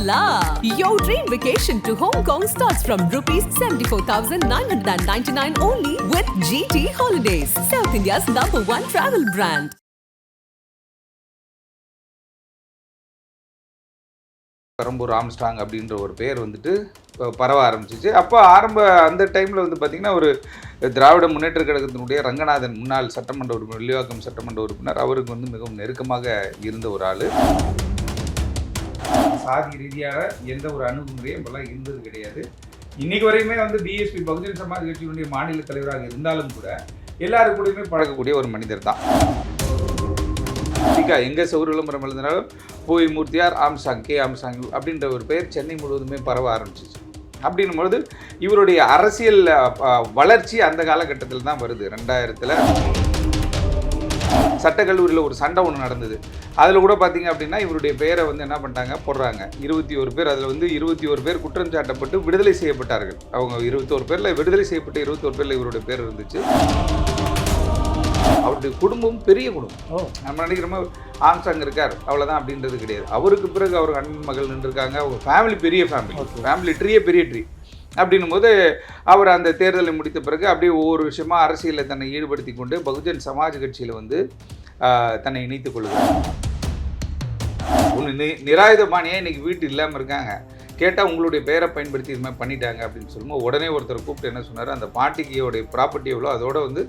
la! Your dream vacation to Hong Kong starts from rupees 74,999 only with GT Holidays, South India's number one travel brand. Perambur Armstrong அப்படின்ற ஒரு பேர் வந்துட்டு பரவ ஆரம்பிச்சிச்சு அப்போ ஆரம்ப அந்த டைமில் வந்து பார்த்திங்கன்னா ஒரு திராவிட முன்னேற்ற கழகத்தினுடைய ரங்கநாதன் முன்னாள் சட்டமன்ற உறுப்பினர் வில்லிவாக்கம் சட்டமன்ற உறுப்பினர் அவருக்கு வந்து மிகவும் நெருக்கமாக இருந்த ஒரு ஆள் சாதி ரீதியாக எந்த ஒரு அணுகுமுறையும் இப்பெல்லாம் இருந்தது கிடையாது. இன்னைக்கு வரையுமே வந்து பிஎஸ்பி பகுஜன் சமாஜ் கட்சியினுடைய மாநில தலைவராக இருந்தாலும் கூட எல்லாரு கூடயுமே பழகக்கூடிய ஒரு மனிதர் தான். ஸ்பெசிஃபிக்காக எங்கே சௌர விளம்பரம் எழுதினாலும் பூவி மூர்த்தியார் ஆம்சாங் கே ஆம்சாங் அப்படின்ற ஒரு பெயர் சென்னை முழுவதுமே பரவ ஆரம்பிச்சிச்சு. அப்படின்னும் பொழுது இவருடைய அரசியல் வளர்ச்சி அந்த காலகட்டத்தில் தான் வருது. ரெண்டாயிரத்தில் சட்டக்கல்லூரியில் ஒரு சண்டை ஒன்று நடந்தது. அதில் கூட பார்த்தீங்க அப்படின்னா இவருடைய பேரை வந்து என்ன பண்ணிட்டாங்க? போடுறாங்க. இருபத்தி ஒரு பேர் அதில் வந்து இருபத்தி ஒரு பேர் குற்றம் சாட்டப்பட்டு விடுதலை செய்யப்பட்டார்கள். அவங்க இருபத்தோரு பேரில் விடுதலை செய்யப்பட்ட இருபத்தோரு பேரில் இவருடைய பேர் இருந்துச்சு. அவருடைய குடும்பம் பெரிய குடும்பம். நம்ம நினைக்கிற மாதிரி ஆம்சாங் இருக்கார். அவ்வளோதான் அப்படின்றது கிடையாது. அவருக்கு பிறகு அவர் அண்ணன் மகள் நின்றுருக்காங்க. அவங்க ஃபேமிலி பெரிய ஃபேமிலி. ஃபேமிலி ட்ரீயே பெரிய ட்ரீ அப்படின்னும் போது அவர் அந்த தேர்தலை முடித்த பிறகு அப்படியே ஒவ்வொரு விஷயமா அரசியலில் தன்னை ஈடுபடுத்தி கொண்டு பகுஜன் சமாஜ் கட்சியில் வந்து தன்னை இணைத்துக் கொள்கிறார். ஒன்று நி நிராயுதபாணியாக இன்னைக்கு வீட்டு இல்லாமல் இருக்காங்க. கேட்டால் உங்களுடைய பெயரை பயன்படுத்தி இது மாதிரி பண்ணிட்டாங்க அப்படின்னு சொல்லும்போது உடனே ஒருத்தர் கூப்பிட்டு என்ன சொன்னார்? அந்த பாட்டிக்கியோடைய ப்ராப்பர்ட்டி எவ்வளோ அதோட வந்து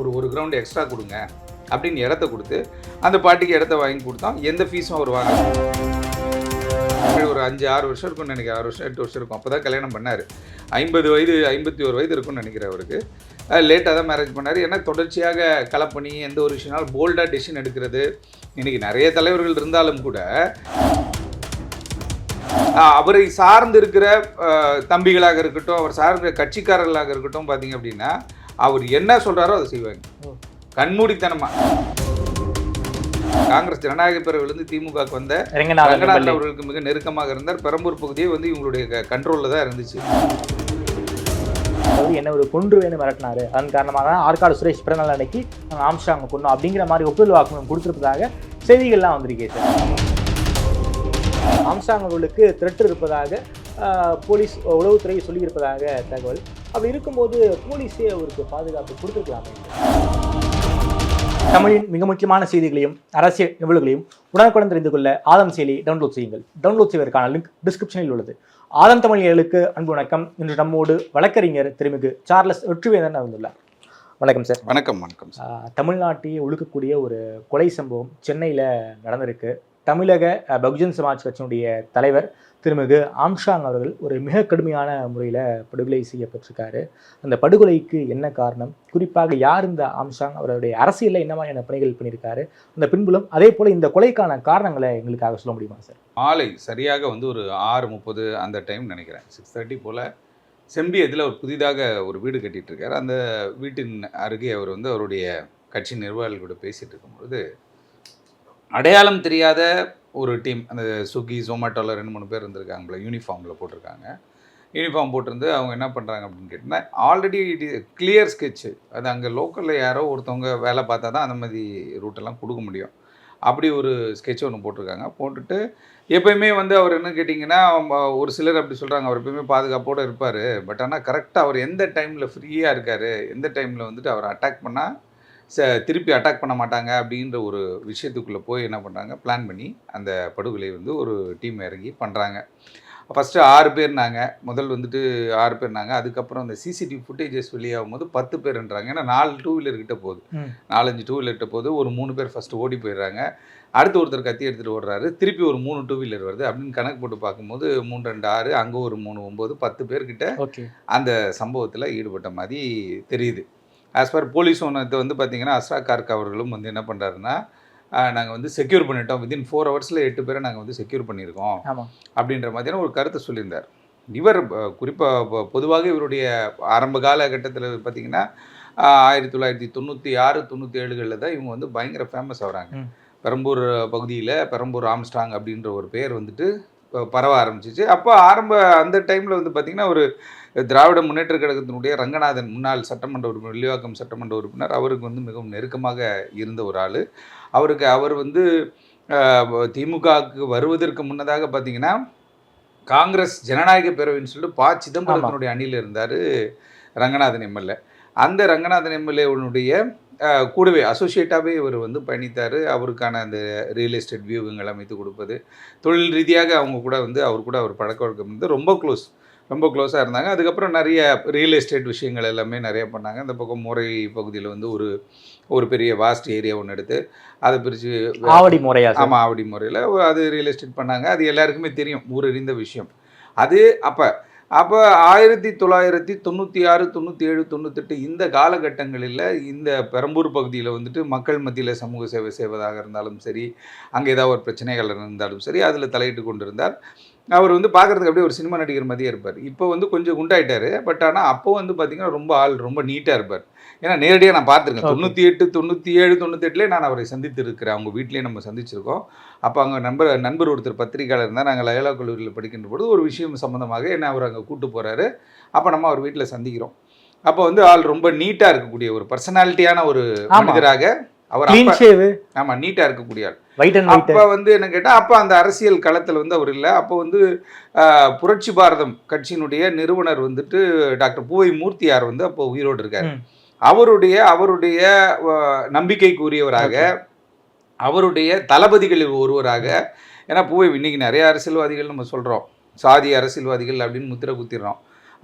ஒரு ஒரு கிரவுண்ட் எக்ஸ்ட்ரா கொடுங்க அப்படின்னு இடத்த கொடுத்து அந்த பாட்டிக்கு இடத்த வாங்கி கொடுத்தோம் எந்த ஃபீஸும் அவர் வாங்க வாங்கல ஒரு அஞ்சு ஆறு வருஷம் இருக்கும்னு நினைக்கிறேன். ஆறு வருஷம் எட்டு வருஷம் இருக்கும். அப்போ தான் கல்யாணம் பண்ணார். ஐம்பது வயது ஐம்பத்தி ஒரு வயது இருக்கும்னு நினைக்கிறேன் அவருக்கு. லேட்டாக தான் மேரேஜ் பண்ணார். ஏன்னா தொடர்ச்சியாக கலப்பணி எந்த ஒரு விஷயம்னாலும் போல்டாக டெசிஷன் எடுக்கிறது. இன்றைக்கி நிறைய தலைவர்கள் இருந்தாலும் கூட அவரை சார்ந்து இருக்கிற தம்பிகளாக இருக்கட்டும் அவர் சார்ந்த கட்சிக்காரர்களாக இருக்கட்டும் பார்த்தீங்க அப்படின்னா அவர் என்ன சொல்கிறாரோ அதை செய்வாங்க. ஓ. காங்கிரஸ் ஜனநாயக பிரிவிலிருந்து திமுகவுக்கு வந்த ரங்கநாதன். அவர்களுக்கு மிக நெருக்கமாக இருந்தார். பெரம்பூர் பகுதியே வந்து இவங்களுடைய கண்ட்ரோலில் தான் இருந்துச்சு. அதாவது என்ன ஒரு கொன்று வேணும் மிரட்டினாரு. அதன் காரணமாக தான் ஆற்காடு சுரேஷ் பிறநாள் அன்னைக்கு ஆம்ஸ்டாங்க கொண்டோம் அப்படிங்கிற மாதிரி ஒப்புதல் வாக்குமூலம் கொடுத்திருப்பதாக செய்திகள்லாம் வந்திருக்கே சார். ஆம்ஸ்டாங் அவர்களுக்கு திரட்டு இருப்பதாக போலீஸ் உளவுத்துறை சொல்லியிருப்பதாக தகவல். அப்படி இருக்கும்போது போலீஸே அவருக்கு பாதுகாப்பு கொடுத்துருக்கலாமே தமிழின் மிக முக்கியமான செய்திகளையும் அரசியல் நிகழ்வுகளையும் உடனுக்குடன் தெரிந்து கொள்ள ஆதம் செயலி டவுன்லோட் செய்யுங்கள். டவுன்லோட் செய்வதற்கான லிங்க் டிஸ்கிரிப்ஷனில் உள்ளது. ஆதம் தமிழியர்களுக்கு அன்பு வணக்கம். இன்று நம்மோடு வழக்கறிஞர் திருமிகு சார்லஸ் வெற்றிவேந்தன் வந்துள்ளார் வணக்கம் சார். வணக்கம் வணக்கம் தமிழ்நாட்டையே ஒழுக்கக்கூடிய ஒரு கொலை சம்பவம் சென்னையில் நடந்திருக்கு. தமிழக பகுஜன் சமாஜ் கட்சியினுடைய தலைவர் திருமிகு ஆம்ஷாங் அவர்கள் ஒரு மிக கடுமையான முறையில் படுகொலை செய்யப்பட்டிருக்காரு. அந்த படுகொலைக்கு என்ன காரணம்? குறிப்பாக யார் இந்த ஆம்ஷாங்? அவருடைய அரசியலில் என்ன மாதிரியான பணிகள் பண்ணியிருக்காரு? அந்த பின்புலம் அதே போல் இந்த கொலைக்கான காரணங்களை எங்களுக்காக சொல்ல முடியுமா சார்? மாலை சரியாக வந்து ஒரு ஆறு முப்பது அந்த டைம் நினைக்கிறேன். சிக்ஸ் தேர்ட்டி போல் செம்பி இதில் ஒரு புதிதாக ஒரு வீடு கட்டிகிட்டு இருக்கார். அந்த வீட்டின் அருகே அவர் வந்து அவருடைய கட்சி நிர்வாகிகள் கூட பேசிகிட்டு இருக்கும்பொழுது அடையாளம் தெரியாத ஒரு டீம் அந்த ஸ்விக்கி ஜொமேட்டோவில் ரெண்டு மூணு பேர் இருந்திருக்காங்களே யூனிஃபார்மில் போட்டிருக்காங்க. யூனிஃபார்ம் போட்டிருந்து அவங்க என்ன பண்ணுறாங்க அப்படின்னு கேட்டிங்கன்னா already it is clear sketch அது அங்கே லோக்கலில் யாரோ ஒருத்தவங்க வேலை பார்த்தா தான் அந்த மாதிரி ரூட்டெல்லாம் கொடுக்க முடியும். அப்படி ஒரு ஸ்கெட்ச் ஒன்று போட்டிருக்காங்க. போட்டுட்டு எப்பயுமே வந்து அவர் என்ன கேட்டிங்கன்னா அவங்க ஒரு சிலர் அப்படி சொல்கிறாங்க அவர் எப்பயுமே பாதுகாப்போடு இருப்பார். பட் ஆனால் கரெக்டாக அவர் எந்த டைமில் ஃப்ரீயாக இருக்கார் எந்த டைமில் வந்துட்டு அவர் அட்டாக் பண்ணால் ச திருப்பி அட்டாக் பண்ண மாட்டாங்க அப்படின்ற ஒரு விஷயத்துக்குள்ளே போய் என்ன பண்ணுறாங்க பிளான் பண்ணி அந்த படுகொலை வந்து ஒரு டீம் இறங்கி பண்ணுறாங்க ஃபஸ்ட்டு ஆறு பேர்னாங்க முதல் வந்துட்டு ஆறு பேர்னாங்க அதுக்கப்புறம் அந்த சிசிடிவி ஃபுட்டேஜஸ் வெளியாகும் போது பத்து பேர்ன்றாங்க ஏன்னா நாலு டூ வீலர் கிட்ட போகுது. நாலஞ்சு டூ வீலர் கிட்ட போகுது. ஒரு மூணு பேர் ஃபஸ்ட்டு ஓடி போயிடுறாங்க. அடுத்து ஒருத்தர் கத்தி எடுத்துகிட்டு ஓடுறாரு. திருப்பி ஒரு மூணு டூ வீலர் வருது அப்படின்னு கணக்கு போட்டு பார்க்கும்போது மூணு ரெண்டு ஆறு அங்கே ஒரு மூணு ஒம்பது பத்து பேர்கிட்ட அந்த சம்பவத்தில் ஈடுபட்ட மாதிரி தெரியுது. ஆஸ் பர் போலீஸ் ஒன்று வந்து பார்த்தீங்கன்னா அஸ்ரா கார்க் அவர்களும் வந்து என்ன பண்ணுறாருன்னா நாங்கள் வந்து செக்யூர் பண்ணிட்டோம். வித்தின் ஃபோர் ஹவர்ஸில் எட்டு பேரை நாங்கள் வந்து செக்யூர் பண்ணியிருக்கோம். அப்படின்ற மாதிரியான ஒரு கருத்தை சொல்லியிருந்தார். இவர் குறிப்பாக பொதுவாக இவருடைய ஆரம்ப காலகட்டத்தில் பார்த்தீங்கன்னா ஆயிரத்தி தொள்ளாயிரத்தி தொண்ணூற்றி ஆறு தொண்ணூற்றி ஏழுகளில் தான் இவங்க வந்து பயங்கர ஃபேமஸ் ஆகுறாங்க. பெரம்பூர் பகுதியில் பெரம்பூர் ஆம்ஸ்டாங் அப்படின்ற ஒரு பேர் வந்துட்டு பரவ ஆரம்பிச்சிச்சு. அப்போ ஆரம்ப அந்த டைமில் வந்து பார்த்திங்கன்னா ஒரு திராவிட முன்னேற்ற கழகத்தினுடைய ரங்கநாதன் முன்னாள் சட்டமன்ற உறுப்பினர் வில்லிவாக்கம் சட்டமன்ற உறுப்பினர் அவருக்கு வந்து மிகவும் நெருக்கமாக இருந்த ஒரு ஆள். அவருக்கு அவர் வந்து திமுகவுக்கு வருவதற்கு முன்னதாக பார்த்தீங்கன்னா காங்கிரஸ் ஜனநாயக பேரவைன்னு சொல்லிட்டு ப. சிதம்பரத்தினுடைய அணியில் இருந்தார் ரங்கநாதன் எம்எல்ஏ அந்த ரங்கநாதன் எம்எல்ஏனுடைய கூடவே அசோசியேட்டாகவே இவர் வந்து பயணித்தார். அவருக்கான அந்த ரியல் எஸ்டேட் வியூகங்கள் அமைத்து கொடுப்பது. தொழில் ரீதியாக அவங்க கூட வந்து அவர் கூட அவர் பழக்க வழக்கம் வந்து ரொம்ப க்ளோஸ். ரொம்ப க்ளோஸாக இருந்தாங்க. அதுக்கப்புறம் நிறைய ரியல் எஸ்டேட் விஷயங்கள் எல்லாமே நிறைய பண்ணாங்க. இந்த பக்கம் முறை பகுதியில் வந்து ஒரு ஒரு பெரிய வாஸ்ட் ஏரியா ஒன்று எடுத்து அதை பிரித்து ஆவடி முறையா சார்? ஆமாம் ஆவடி முறையில் அது ரியல் எஸ்டேட் பண்ணாங்க. அது எல்லாருக்குமே தெரியும் ஊரறிந்த விஷயம். அது அப்போ அப்போ ஆயிரத்தி தொள்ளாயிரத்தி தொண்ணூற்றி ஆறு தொண்ணூற்றி ஏழு தொண்ணூத்தெட்டு இந்த காலகட்டங்களில் இந்த பெரம்பூர் பகுதியில் வந்துட்டு மக்கள் மத்தியில் சமூக சேவை செய்வதாக இருந்தாலும் சரி அங்கே ஏதாவது ஒரு பிரச்சனைகள் இருந்தாலும் சரி அதில் தலையிட்டு கொண்டிருந்தார். அவர் வந்து பார்க்குறதுக்கு அப்படியே ஒரு சினிமா நடிகர் மாதிரியே இருப்பார். இப்போ வந்து கொஞ்சம் குண்டாயிட்டாரு. பட் ஆனால் அப்போ வந்து பார்த்தீங்கன்னா ரொம்ப ஆள் ரொம்ப நீட்டாக இருப்பார். ஏன்னா நேரடியாக நான் பார்த்துருக்கேன். தொண்ணூற்றி எட்டு தொண்ணூற்றி ஏழு தொண்ணூத்தெட்டுலேயே நான் அவரை சந்தித்து இருக்கிறேன் அவங்க வீட்லேயே நம்ம சந்திச்சிருக்கோம். அப்போ அங்கே நண்பர் நண்பர் ஒருத்தர் பத்திரிக்கையாளர் இருந்தால் நாங்கள் லயலா கல்லூரியில் படிக்கின்ற பொழுது ஒரு விஷயம் சம்மந்தமாக என்ன அவர் அங்கே கூட்டு போகிறாரு அப்போ நம்ம அவர் வீட்டில் சந்திக்கிறோம். அப்போ வந்து ஆள் ரொம்ப நீட்டாக இருக்கக்கூடிய ஒரு பர்சனாலிட்டியான ஒரு. மனிதராக அவர் ஆமா நீட்டாக இருக்கக்கூடிய ஆள். அப்போ வந்து என்ன கேட்டால் அப்போ அந்த அரசியல் களத்தில் வந்து அவர் இல்லை. அப்போ வந்து புரட்சி பாரதம் கட்சியினுடைய நிறுவனர் வந்துட்டு டாக்டர் பூவை மூர்த்தியார் வந்து அப்போ உயிரோடு இருக்கார். அவருடைய அவருடைய நம்பிக்கைக்குரியவராக அவருடைய தளபதிகளில் ஒருவராக ஏன்னா பூவை இன்னைக்கு நிறைய அரசியல்வாதிகள் நம்ம சொல்கிறோம் சாதி அரசியல்வாதிகள் அப்படின்னு முத்திரை குத்திடுறோம்.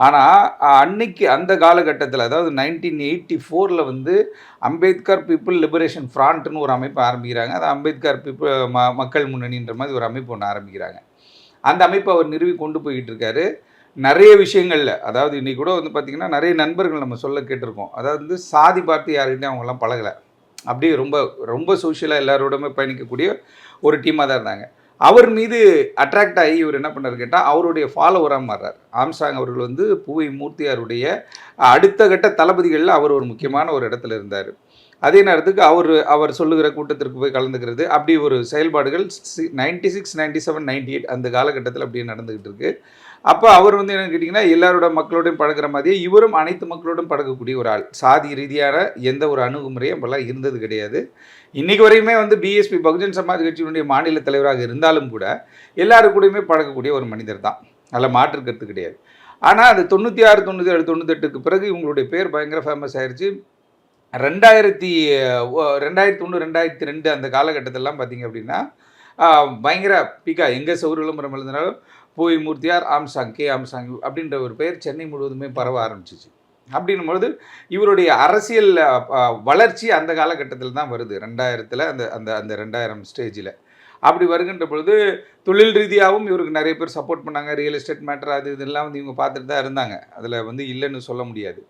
ஆனால் அன்னைக்கு அந்த காலகட்டத்தில் அதாவது நைன்டீன் எயிட்டி ஃபோரில் வந்து அம்பேத்கர் பீப்புள் லிபரேஷன் ஃப்ராண்ட்னு ஒரு அமைப்பு ஆரம்பிக்கிறாங்க. அது அம்பேத்கர் பீப்புள் ம மக்கள் முன்னணின்ற மாதிரி ஒரு அமைப்பு ஒன்று ஆரம்பிக்கிறாங்க. அந்த அமைப்பை அவர் நிறுவி கொண்டு போய்கிட்டு இருக்காரு. நிறைய விஷயங்களில் அதாவது இன்றைக்கி கூட வந்து பார்த்திங்கன்னா நிறைய நண்பர்கள் நம்ம சொல்ல கேட்டிருக்கோம். அதாவது வந்து சாதி பார்த்து யாருக்கிட்டையும் அவங்களாம் பழகலை. அப்படியே ரொம்ப ரொம்ப சோஷியலாக எல்லாரோடமே பயணிக்கக்கூடிய ஒரு டீமாக தான் இருந்தாங்க. அவர் மீது அட்ராக்ட் ஆகி இவர் என்ன பண்ணார் கேட்டால் அவருடைய ஃபாலோவராக மாறார் ஆம்சாங் அவர்கள் வந்து பூவை மூர்த்தியாருடைய அடுத்த கட்ட தளபதிகளில் அவர் ஒரு முக்கியமான ஒரு இடத்துல இருந்தார். அதே நேரத்துக்கு அவர் அவர் சொல்லுகிற கூட்டத்திற்கு போய் கலந்துக்கிறது அப்படி ஒரு செயல்பாடுகள் ninety six ninety seven ninety eight அந்த காலகட்டத்தில் அப்படியே நடந்துக்கிட்டு இருக்குது அப்போ அவர் வந்து என்ன கேட்டிங்கன்னா எல்லாரோட மக்களோடையும் பழகிற மாதிரியே இவரும் அனைத்து மக்களோடும் பழகக்கூடிய ஒரு ஆள். சாதி ரீதியான எந்த ஒரு அணுகுமுறையும் அப்போல்லாம் இருந்தது கிடையாது. இன்றைக்கு வரையுமே வந்து பிஎஸ்பி பகுஜன் சமாஜ் கட்சியினுடைய மாநில தலைவராக இருந்தாலும் கூட எல்லாரு கூடயுமே பழகக்கூடிய ஒரு மனிதர் தான். அதில் மாற்று கருத்து கிடையாது. ஆனால் அது தொண்ணூற்றி ஆறு தொண்ணூற்றி ஏழு தொண்ணூத்தெட்டுக்கு பிறகு இவங்களுடைய பேர் பயங்கர ஃபேமஸ் ஆயிடுச்சு ரெண்டாயிரத்தி ரெண்டாயிரத்தி ஒன்று ரெண்டாயிரத்தி ரெண்டு அந்த காலகட்டத்திலலாம் பார்த்தீங்க அப்படின்னா பயங்கர பீக்கா. எங்கே சௌர விளம்பரம் எழுதினாலும் போய் மூர்த்தியார் ஆம்சாங் கே ஆம்சாங் அப்படின்ற ஒரு பெயர் சென்னை முழுவதுமே பரவ ஆரம்பிச்சிச்சு. அப்படின்னும்பொழுது இவருடைய அரசியல் வளர்ச்சி அந்த காலகட்டத்தில் தான் வருது. ரெண்டாயிரத்தில் அந்த அந்த அந்த ரெண்டாயிரம் ஸ்டேஜில் அப்படி வருகின்ற பொழுது தொழில் ரீதியாகவும் இவருக்கு நிறைய பேர் சப்போர்ட் பண்ணாங்க. ரியல் எஸ்டேட் மேட்டர் அது இதெல்லாம் வந்து இவங்க பார்த்துட்டு தான் இருந்தாங்க. அதில் வந்து இல்லைன்னு சொல்ல முடியாது.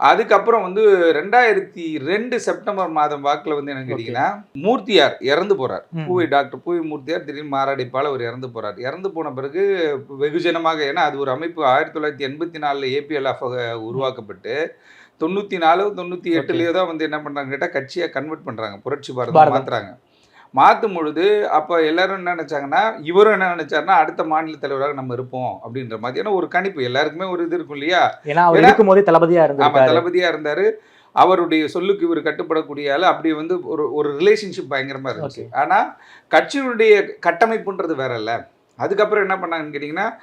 அதுக்கப்புறம் வந்து ரெண்டாயிரத்தி ரெண்டு செப்டம்பர் மாதம் வாக்கில் வந்து என்ன கேட்டிங்கன்னா மூர்த்தியார் இறந்து போகிறார் ம். பூவை டாக்டர் பூவை மூர்த்தியார் திடீர்னு மாரடைப்பால் அவர் இறந்து போகிறார் இறந்து போன பிறகு வெகுஜனமாக ஏன்னா அது ஒரு அமைப்பு ஆயிரத்தி தொள்ளாயிரத்தி எண்பத்தி நாலில் ஏபிஎல்எஃப் உருவாக்கப்பட்டு தொண்ணூற்றி நாலு தொண்ணூற்றி எட்டுலேயோ தான் வந்து என்ன பண்ணுறாங்க கேட்டால் கட்சியாக கன்வெர்ட் பண்ணுறாங்க புரட்சி பாரதம். மாற்றுறாங்க மாற்றும் பொழுது அப்போ எல்லாரும் என்ன நினச்சாங்கன்னா இவரும் என்ன நினச்சாருன்னா அடுத்த மாநில தலைவராக நம்ம இருப்போம் அப்படின்ற மாதிரி. ஏன்னா ஒரு கணிப்பு. எல்லாருக்குமே ஒரு இது இருக்கும் இல்லையா? ஏன்னா அவர் ஏன்னா- இருக்கும் போதே தளபதியா ஆமா இருந்திருக்காரு. தளபதியா இருந்தாரு. அவருடைய சொல்லுக்கு இவர் கட்டுப்படக்கூடிய ஆளு. அப்படி வந்து ஒரு ஒரு ரிலேஷன்ஷிப் பயங்கரமா இருந்துச்சு. ஆனா கட்சியினுடைய கட்டமைப்புன்றது வேற இல்ல அதுக்கப்புறம் என்ன பண்ணாங்கன்னு கேட்டிங்கன்னா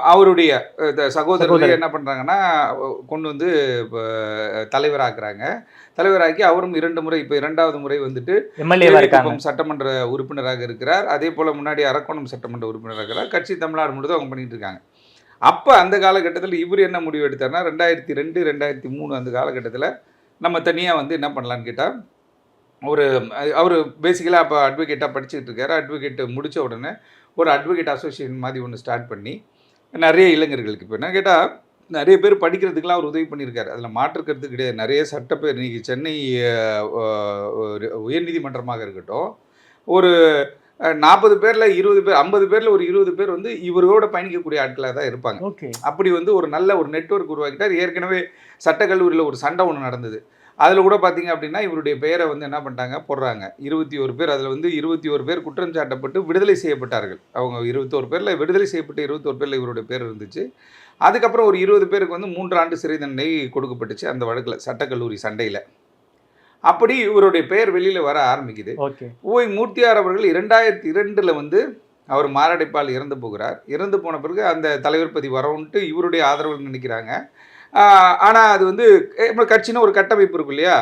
அவருடைய சகோதரர்கள் சகோதரர். என்ன பண்ணுறாங்கன்னா கொண்டு வந்து தலைவராக்குறாங்க. தலைவராக்கி அவரும் இரண்டு முறை இப்போ இரண்டாவது முறை வந்துட்டு எம்எல்ஏவா இருக்காங்க. தேவிக்குப்பம் சட்டமன்ற உறுப்பினராக இருக்கிறார். அதே போல முன்னாடி அரக்கோணம் சட்டமன்ற உறுப்பினராக இருக்கிறார். கட்சி தமிழ்நாடு முழுவதும் அவங்க பண்ணிட்டு இருக்காங்க. அப்போ அந்த காலகட்டத்தில் இவர் என்ன முடிவு எடுத்தார்னா ரெண்டாயிரத்தி ரெண்டு ரெண்டாயிரத்தி மூணு அந்த காலகட்டத்தில் நம்ம தனியாக வந்து என்ன பண்ணலான்னு கேட்டால் ஒரு அவர் பேசிக்கலாக அப்போ அட்வொகேட்டாக படிச்சுட்டு இருக்காரு. அட்வொகேட் முடித்த உடனே ஒரு அட்வொகேட் அசோசியேஷன் மாதிரி ஒன்று ஸ்டார்ட் பண்ணி நிறைய இளைஞர்களுக்கு இப்போ என்ன கேட்டால் நிறைய பேர் படிக்கிறதுக்கெல்லாம் அவர் உதவி பண்ணியிருக்காரு. அதில் மாற்றுக்கிறது கிடையாது. நிறைய சட்டப்பேர் இன்னைக்கு சென்னை உயர்நீதிமன்றமாக இருக்கட்டும் ஒரு நாற்பது பேரில் இருபது பேர் ஐம்பது பேரில் ஒரு இருபது பேர் வந்து இவரோட பயணிக்கக்கூடிய ஆட்களாக தான் இருப்பாங்க. அப்படி வந்து ஒரு நல்ல ஒரு நெட்வொர்க் உருவாக்கிட்டார். ஏற்கனவே சட்டக்கல்லூரியில் ஒரு சண்டை ஒன்று நடந்தது. அதில் கூட பார்த்தீங்க அப்படின்னா இவருடைய பெயரை வந்து என்ன பண்ணிட்டாங்க? போடுறாங்க. இருபத்தி ஒரு பேர் அதில் வந்து இருபத்தி ஒரு பேர் குற்றம் சாட்டப்பட்டு விடுதலை செய்யப்பட்டார்கள். அவங்க இருபத்தோரு பேரில் விடுதலை செய்யப்பட்டு இருபத்தோரு பேரில் இவருடைய பேர் இருந்துச்சு. அதுக்கப்புறம் ஒரு இருபது பேருக்கு வந்து மூன்று ஆண்டு சிறை தண்டனை கொடுக்கப்பட்டுச்சு அந்த வழக்கில் சட்டக்கல்லூரி சண்டையில். அப்படி இவருடைய பெயர் வெளியில் வர ஆரம்பிக்குது. ஓய் மூர்த்தியார் அவர்கள் இரண்டாயிரத்தி இரண்டில் வந்து அவர் மாரடைப்பால் இறந்து போகிறார். இறந்து போன பிறகு அந்த தலைவர் பதி வரவுன்ட்டு இவருடைய ஆதரவு நினைக்கிறாங்க. ஆனால் அது வந்து கட்சின்னு ஒரு கட்டமைப்பு இருக்கும் இல்லையா?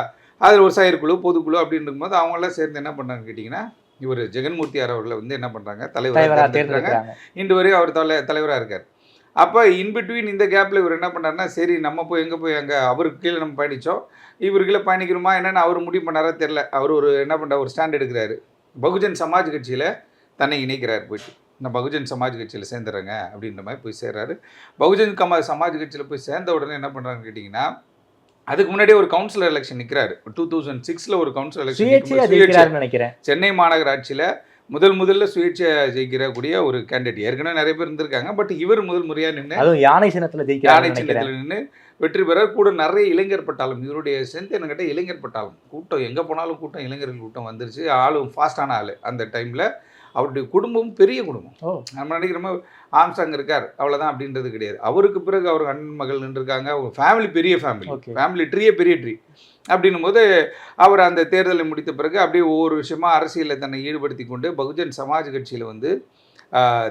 அதில் ஒரு செயற்குழு பொதுக்குழு அப்படின்னு இருக்கும்போது அவங்களாம் சேர்ந்து என்ன பண்ணாங்கன்னு கேட்டிங்கன்னா இவர் ஜெகன்மூர்த்தியார் அவர்களை வந்து என்ன பண்ணுறாங்க தலைவராக இன்று வரையும் அவர் தலை தலைவராக இருக்கார். அப்போ இன்பிட்வீன் இந்த கேப்பில் இவர் என்ன பண்ணாருன்னா சரி நம்ம போய் எங்கே போய் அங்கே அவருக்கு கீழே நம்ம பயணித்தோம் இவருக்குள்ள பயணிக்கணுமா? என்னன்னு அவர் முடிவு பண்ணாரா தெரில அவர் ஒரு என்ன பண்ணுற ஒரு ஸ்டாண்ட் எடுக்கிறாரு. பகுஜன் சமாஜ் கட்சியில் தன்னை இணைக்கிறார் போயிட்டு. நான் பகுஜன் சமாஜ் கட்சியில் சேர்ந்துறேங்க அப்படின்ற மாதிரி போய் சேர்றாரு. பகுஜன் கமா சமாஜ் கட்சியில் போய் சேர்ந்த உடனே என்ன பண்ணுறாங்கன்னு கேட்டிங்கன்னா அதுக்கு முன்னாடியே ஒரு கவுன்சிலர் எலெக்ஷன் நிற்கிறாரு டூ தௌசண்ட் சிக்ஸில் ஒரு கவுன்சிலர் எலெக்ஷன் நினைக்கிறேன். சென்னை மாநகராட்சியில் முதல் முதல்ல சுயேட்சை ஜெயிக்கிறக்கூடிய ஒரு கேண்டிடேட் ஏற்கனவே நிறைய பேர் இருந்திருக்காங்க பட் இவர் முதல் முறையாக நின்று அதுவும் யானை சின்னத்துல யானை ஜெயிக்கிறாருன்னு நினைக்கிறேன். சின்னத்தில் நின்று வெற்றி பெற கூட நிறைய இளைஞர் பட்டாளம் இவருடைய ஸ்ட்ரென்த் என்ன கேட்டால் இளைஞர் பட்டாளம் கூட்டம் எங்கே போனாலும் கூட்டம் இளைஞர்கள் கூட்டம் வந்துருச்சு. ஆளும் ஃபாஸ்டான ஆள் அந்த டைமில் அவருடைய குடும்பம் பெரிய குடும்பம். நம்ம நினைக்கிறோமோ ஆம்சாங் இருக்கார் அவ்வளோதான் அப்படின்றது கிடையாது. அவருக்கு பிறகு அவர் அண்ணன் மகள் நின்றுருக்காங்க. அவங்க ஃபேமிலி பெரிய ஃபேமிலி. ஃபேமிலி ட்ரீயே பெரிய ட்ரீ அப்படின்னும் போது அவர் அந்த தேர்தலை முடித்த பிறகு அப்படியே ஒவ்வொரு விஷயமா அரசியலில் தன்னை ஈடுபடுத்தி கொண்டு பகுஜன் சமாஜ் கட்சியில் வந்து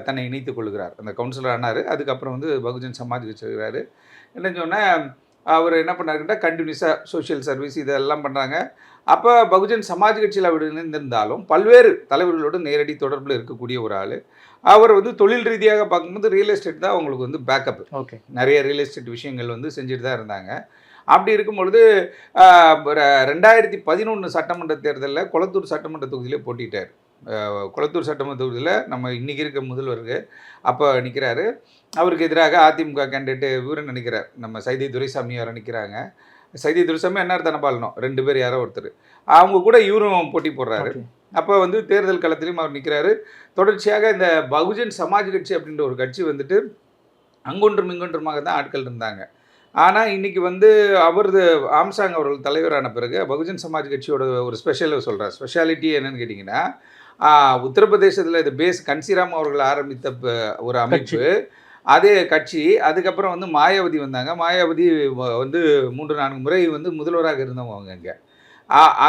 தன்னை இணைத்துக் கொள்கிறார். அந்த கவுன்சிலர் ஆனார். அதுக்கப்புறம் வந்து பகுஜன் சமாஜ் கட்சி என்ன சொன்னால் அவர் என்ன பண்ணாருன்னா கண்டினியூஸாக சோஷியல் சர்வீஸ் இதெல்லாம் பண்ணுறாங்க அப்போ பகுஜன் சமாஜ் கட்சியில் அவர் இணைந்திருந்தாலும் பல்வேறு தலைவர்களோடு நேரடி தொடர்பில் இருக்கக்கூடிய ஒரு ஆள். அவர் வந்து தொழில் ரீதியாக பார்க்கும்போது ரியல் எஸ்டேட் தான் அவங்களுக்கு வந்து பேக்கப் ஓகே நிறைய ரியல் எஸ்டேட் விஷயங்கள் வந்து செஞ்சுட்டு தான் இருந்தாங்க. அப்படி இருக்கும் பொழுது ரெண்டாயிரத்தி பதினொன்று சட்டமன்ற தேர்தலில் கொளத்தூர் சட்டமன்ற தொகுதியிலே போட்டிட்டார் கொளத்தூர் சட்டமன்ற தொகுதியில் நம்ம இன்றைக்கி இருக்க முதல்வருக்கு அப்போ நிற்கிறாரு அவருக்கு எதிராக அதிமுக கேண்டிடேட் இவருன்னு நினைக்கிறார். நம்ம சைதை துரைசாமி யாரோ நிற்கிறாங்க சைதை துரைசாமி என்ஆர் தனபாலனும் ரெண்டு பேர் யாரோ ஒருத்தர். அவங்க கூட இவரும் போட்டி போடுறாரு. அப்போ வந்து தேர்தல் களத்திலையும் அவர் நிற்கிறாரு தொடர்ச்சியாக இந்த பகுஜன் சமாஜ் கட்சி அப்படின்ற ஒரு கட்சி வந்துட்டு அங்கொன்றும் இங்கொன்றுமாக தான் ஆட்கள் இருந்தாங்க. ஆனால் இன்னைக்கு வந்து அவரது ஆம்சாங் அவர்கள் தலைவரான பிறகு பகுஜன் சமாஜ் கட்சியோட ஒரு ஸ்பெஷல் சொல்கிறார் ஸ்பெஷாலிட்டி என்னன்னு கேட்டிங்கன்னா உத்தரப்பிரதேசத்தில் இது பேஸ் கன்சிராம் அவர்கள் ஆரம்பித்த ஒரு அமைப்பு. அதே கட்சி. அதுக்கப்புறம் வந்து மாயாவதி வந்தாங்க. மாயாவதி வந்து மூன்று நான்கு முறை வந்து முதல்வராக இருந்தவங்க அங்கே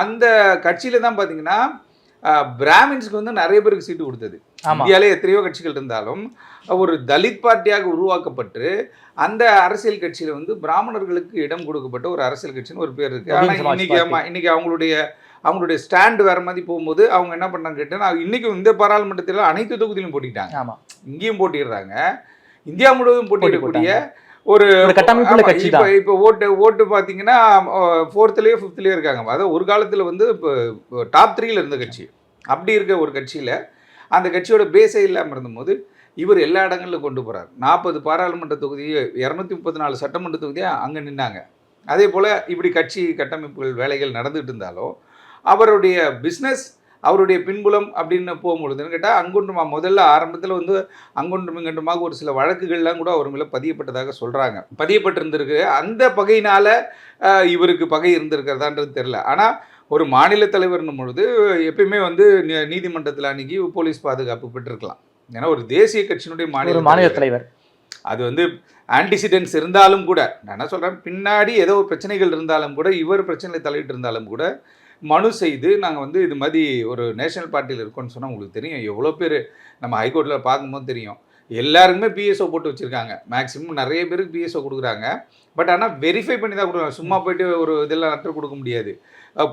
அந்த கட்சியில தான் பார்த்தீங்கன்னா பிராமின்ஸ்க்கு வந்து நிறைய பேருக்கு சீட்டு கொடுத்தது. இந்தியாவிலே எத்தனையோ கட்சிகள் இருந்தாலும் ஒரு தலித் பார்ட்டியாக உருவாக்கப்பட்டு அந்த அரசியல் கட்சியில வந்து பிராமணர்களுக்கு இடம் கொடுக்கப்பட்ட ஒரு அரசியல் கட்சின்னு ஒரு பேர் இருக்கு. பகுஜன் ஆனா சமாஜ் இன்னைக்கு ஆமா இன்னைக்கு அவங்களுடைய அவங்களுடைய ஸ்டாண்ட் வேற மாதிரி போகும்போது அவங்க என்ன பண்ணாங்க கேட்டா இன்னைக்கு இந்த பாராளுமன்றத்தில் அனைத்து தொகுதியிலும் போட்டிட்டாங்க. ஆமா. இங்கேயும் போட்டிடுறாங்க. இந்தியா முழுவதும் போட்டி போட்டியிடக்கூடிய ஒரு கட்டமைப்புள்ள கட்சி இப்ப இப்போ ஓட்டு ஓட்டு பார்த்தீங்கன்னா ஃபோர்த்துலேயோ ஃபிஃப்த்லேயோ இருக்காங்க. அதாவது ஒரு காலத்தில் வந்து இப்போ டாப் த்ரீல இருந்த கட்சி. அப்படி இருக்க ஒரு கட்சியில் அந்த கட்சியோட பேஸே இல்லாமல் இருந்தபோது இவர் எல்லா இடங்களிலும் கொண்டு போகிறார் நாற்பது பாராளுமன்ற தொகுதி இரநூத்தி முப்பத்தி நாலு சட்டமன்ற தொகுதியாக அங்கே நின்னாங்க. அதே போல் இப்படி கட்சி கட்டமைப்புகள் வேலைகள் நடந்துகிட்டு இருந்தாலும் அவருடைய பிஸ்னஸ் அவருடைய பின்புலம் அப்படின்னு போகும்பொழுதுன்னு கேட்டால் அங்குண்டுமா முதல்ல ஆரம்பத்தில் வந்து அங்குண்டும் இங்கொன்றுமாக ஒரு சில வழக்குகள்லாம் கூட அவர் மேலே பதியப்பட்டதாக சொல்கிறாங்க பதியப்பட்டிருந்திருக்கு. அந்த பகையினால் இவருக்கு பகை இருந்திருக்கிறதான்றது தெரில ஆனால் ஒரு மாநில தலைவர்னும் பொழுது எப்பயுமே வந்து நீதிமன்றத்தில் அன்னைக்கு போலீஸ் பாதுகாப்பு பெற்றிருக்கலாம். ஏன்னா ஒரு தேசிய கட்சியினுடைய மாநில மாநில தலைவர். அது வந்து ஆன்டிசிடென்ட்ஸ் இருந்தாலும் கூட நான் என்ன சொல்கிறேன் பின்னாடி ஏதோ ஒரு பிரச்சனைகள் இருந்தாலும் கூட இவர் பிரச்சனையில் தலையிட்டு இருந்தாலும் கூட மனு செய்து நாங்கள் வந்து இது மாதிரி ஒரு நேஷனல் பார்ட்டியில் இருக்கோம்னு சொன்னால் உங்களுக்கு தெரியும். எவ்வளோ பேர் நம்ம ஹைகோர்ட்டில் பார்க்கும்போது தெரியும். எல்லாருக்குமே பிஎஸ்ஓ போட்டு வச்சுருக்காங்க. மேக்ஸிமம் நிறைய பேருக்கு பிஎஸ்ஓ கொடுக்குறாங்க. பட் ஆனால் வெரிஃபை பண்ணி தான் கொடுக்குறாங்க. சும்மா போயிட்டு ஒரு இதெல்லாம் லெட்டர் கொடுக்க முடியாது.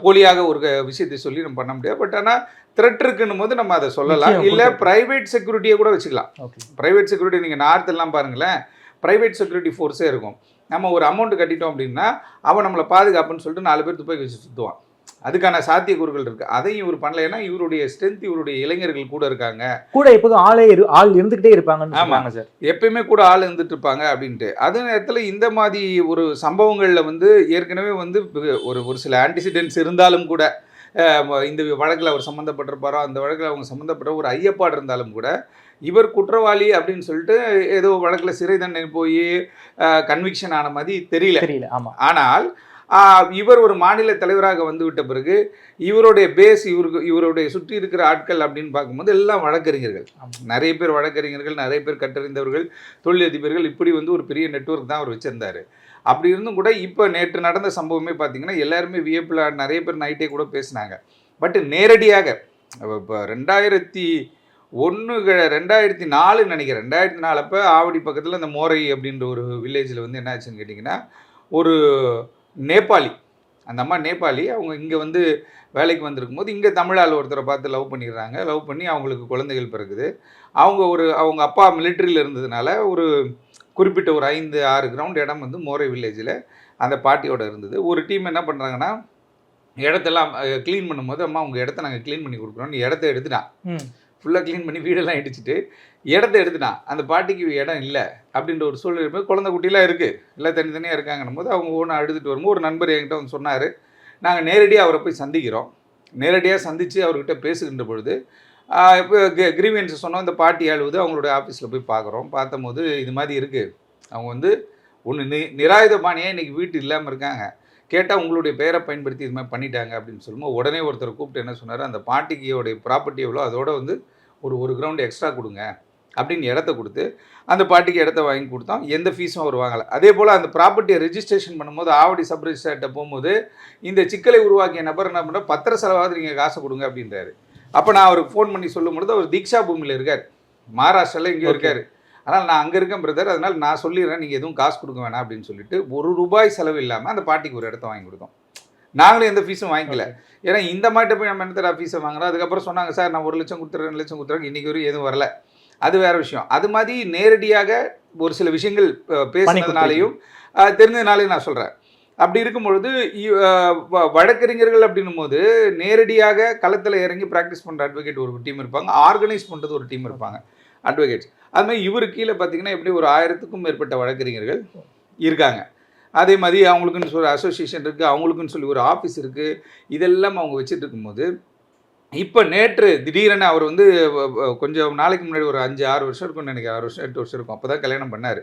போலியாக ஒரு விஷயத்தை சொல்லி நம்ம பண்ண முடியாது. பட் ஆனால் த்ரெட் இருக்குன்னும் போது நம்ம அதை சொல்லலாம். இல்லை ப்ரைவேட் செக்யூரிட்டியை கூட வச்சுக்கலாம். ஓகே. ப்ரைவேட் செக்யூரிட்டி நீங்கள் நார்த் எல்லாம் பாருங்களேன். ப்ரைவேட் செக்யூரிட்டி ஃபோர்ஸே இருக்கும். நம்ம ஒரு அமௌண்ட் கட்டிட்டோம் அப்படின்னா அவன் நம்மளை பாதுகாப்புன்னு சொல்லிட்டு நாலு பேர் துப்பாக்கி வச்சு சுற்றுவான் அதுக்கான சாத்தியக்கூறுகள் இருக்குது அதையும் இவர் பண்ணலைன்னா இவருடைய ஸ்ட்ரென்த் இவருடைய இளைஞர்கள் கூட இருக்காங்க. கூட எப்போதும் ஆளே இரு ஆள் இருந்துகிட்டே இருப்பாங்கன்னு ஆமா. சொல்றாங்க சார். எப்பயுமே கூட ஆள் இருந்துட்டு இருப்பாங்க அப்படின்ட்டு. அதே நேரத்தில் இந்த மாதிரி ஒரு சம்பவங்களில் வந்து ஏற்கனவே வந்து ஒரு ஒரு சில ஆன்டிசிடென்ட்ஸ் இருந்தாலும் கூட இந்த வழக்கில் அவர் சம்மந்தப்பட்டிருப்பாரோ அந்த வழக்கில் அவங்க சம்மந்தப்பட்ட ஒரு ஐயப்பாடு இருந்தாலும் கூட இவர் குற்றவாளி அப்படின்னு சொல்லிட்டு ஏதோ வழக்கில் சிறை தண்டனை போய் கன்விக்ஷன் ஆன மாதிரி தெரியல. தெரியல. ஆமா. ஆனால் இவர் ஒரு மாநில தலைவராக வந்து விட்ட பிறகு இவருடைய பேஸ் இவருக்கு இவருடைய சுற்றி இருக்கிற ஆட்கள் அப்படின்னு பார்க்கும்போது எல்லாம் வழக்கறிஞர்கள். நிறைய பேர் வழக்கறிஞர்கள் நிறைய பேர் கற்றறிந்தவர்கள் தொழிலதிபர்கள் இப்படி வந்து ஒரு பெரிய நெட்வொர்க் தான் அவர் வச்சிருந்தாரு. அப்படி இருந்தும் கூட இப்போ நேற்று நடந்த சம்பவமே பார்த்தீங்கன்னா எல்லாருமே வியப்பில் நிறைய பேர் நைட்டே கூட பேசினாங்க. பட் நேரடியாக இப்போ ரெண்டாயிரத்தி ஒன்று ரெண்டாயிரத்தி நாலுன்னு நினைக்கிறேன். ரெண்டாயிரத்தி நாலு அப்போ ஆவடி பக்கத்தில் இந்த மோரை அப்படின்ற ஒரு வில்லேஜில் வந்து என்ன ஆச்சுன்னு கேட்டிங்கன்னா ஒரு நேபாளி. அந்த அம்மா நேபாளி. அவங்க இங்கே வந்து வேலைக்கு வந்திருக்கும் போது இங்கே தமிழால் ஒருத்தரை பார்த்து லவ் பண்ணிடுறாங்க. லவ் பண்ணி அவங்களுக்கு குழந்தைகள் பிறகுது அவங்க ஒரு அவங்க அப்பா மிலிட்ரியில் இருந்ததுனால ஒரு குறிப்பிட்ட ஒரு ஐந்து ஆறு கிரவுண்ட் இடம் வந்து மோரை வில்லேஜில் அந்த பாட்டியோட இருந்தது. ஒரு டீம் என்ன பண்ணுறாங்கன்னா இடத்தெல்லாம் க்ளீன் பண்ணும்போது அம்மா உங்கள் இடத்த நாங்கள் க்ளீன் பண்ணி கொடுக்குறோம். இடத்த எடுத்துட்டான் ஃபுல்லாக க்ளீன் பண்ணி வீடெல்லாம் இடிச்சிட்டு இடத்த எடுத்துட்டான் அந்த பாட்டிக்கு இடம் இல்லை அப்படின்ற ஒரு சூழ்நிலை போது குழந்தை குட்டிலாம் இருக்குது எல்லாம் தனித்தனியாக இருக்காங்கன்னும் போது அவங்க ஒன்று அழுதுட்டு வரும்போது ஒரு நண்பர் என்கிட்ட வந்து சொன்னார் நாங்கள் நேரடியாக அவரை போய் சந்திக்கிறோம். நேரடியாக சந்தித்து அவர்கிட்ட பேசுகின்ற பொழுது இப்போ கிரீவியன்ஸ் சொன்னோம் இந்த பாட்டி அழுவது அவங்களுடைய ஆஃபீஸில் போய் பார்க்குறோம் பார்த்தம்போது இது மாதிரி இருக்குது அவங்க வந்து ஒன்று நி நிராயுத பாணியாக இன்றைக்கி வீட்டு இல்லாமல் இருக்காங்க. கேட்டால் உங்களுடைய பெயரை பயன்படுத்தி இது மாதிரி பண்ணிட்டாங்க அப்படின்னு சொல்லும்போது உடனே ஒருத்தர் கூப்பிட்டு என்ன சொன்னார்? அந்த பாட்டிக்கியோடைய ப்ராப்பர்ட்டி எவ்வளோ அதோட வந்து ஒரு ஒரு கிரவுண்டு எக்ஸ்ட்ரா கொடுங்க அப்படின்னு இடத்த கொடுத்து அந்த பாட்டிக்கு இடத்த வாங்கி கொடுத்தோம். எந்த ஃபீஸும் அவர் வாங்கலை. அதே போல் அந்த ப்ராப்பர்ட்டியை ரெஜிஸ்ட்ரேஷன் பண்ணும்போது ஆவடி சப் ரெஜிஸ்ட்ரேட்டை போகும்போது இந்த சிக்கலை உருவாக்கிய நபர் என்ன பண்ணுற பத்திர செலவாவது நீங்கள் காசு கொடுங்க அப்படின்றாரு. அப்போ நான் அவருக்கு ஃபோன் பண்ணி சொல்லும் பொழுது அவர் தீக்ஷா பூமியில் இருக்கார். மகாராஷ்டிராவில் Okay. இருக்கார். அதனால் நான் அங்கே இருக்கேன் பிரதர் அதனால் நான் சொல்லிடுறேன் நீங்கள் எதுவும் காசு கொடுக்க வேணாம் அப்படின்னு சொல்லிட்டு ஒரு ரூபாய் செலவு இல்லாமல் அந்த பாட்டிக்கு ஒரு இடத்த வாங்கி கொடுத்தோம். நாங்களும் எந்த ஃபீஸும் வாங்கிக்கல. ஏன்னா இந்த மாட்ட போய் நம்ம என்ன தர ஃபீஸை வாங்குறோம்? அதுக்கப்புறம் சொன்னாங்க சார் நான் ஒரு லட்சம் கொடுத்துறேன் ரெண்டு லட்சம் கொடுத்துறேன். இன்றைக்கி வரையும் எதுவும் வரல. அது வேற விஷயம். அது மாதிரி நேரடியாக ஒரு சில விஷயங்கள் பேசுனதுனாலையும் தெரிஞ்சதுனாலையும் நான் சொல்கிறேன் அப்படி இருக்கும் பொழுது இ- அஹ், வ- வழக்கறிஞர்கள் அப்படின்னும் போது நேரடியாக களத்தில் இறங்கி ப்ராக்டிஸ் பண்ணுற அட்வொகேட் ஒரு டீம் இருப்பாங்க. ஆர்கனைஸ் பண்ணுறது ஒரு டீம் இருப்பாங்க. அட்வொகேட்ஸ் அது மாதிரி இவர் கீழே பார்த்தீங்கன்னா எப்படி ஒரு ஆயிரத்துக்கும் மேற்பட்ட வழக்கறிஞர்கள் இருக்காங்க. அதே மாதிரி அவங்களுக்குன்னு சொல்லி அசோசியேஷன் இருக்குது அவங்களுக்குன்னு சொல்லி ஒரு ஆஃபீஸ் இருக்குது இதெல்லாம் அவங்க வச்சுட்டு இருக்கும்போது இப்போ நேற்று திடீரென அவர் வந்து கொஞ்சம் நாளைக்கு முன்னாடி ஒரு அஞ்சு ஆறு வருஷம் இருக்கும்னு நினைக்கிறேன். ஆறு வருஷம் எட்டு வருஷம் இருக்கும். அப்போ தான் கல்யாணம் பண்ணார்.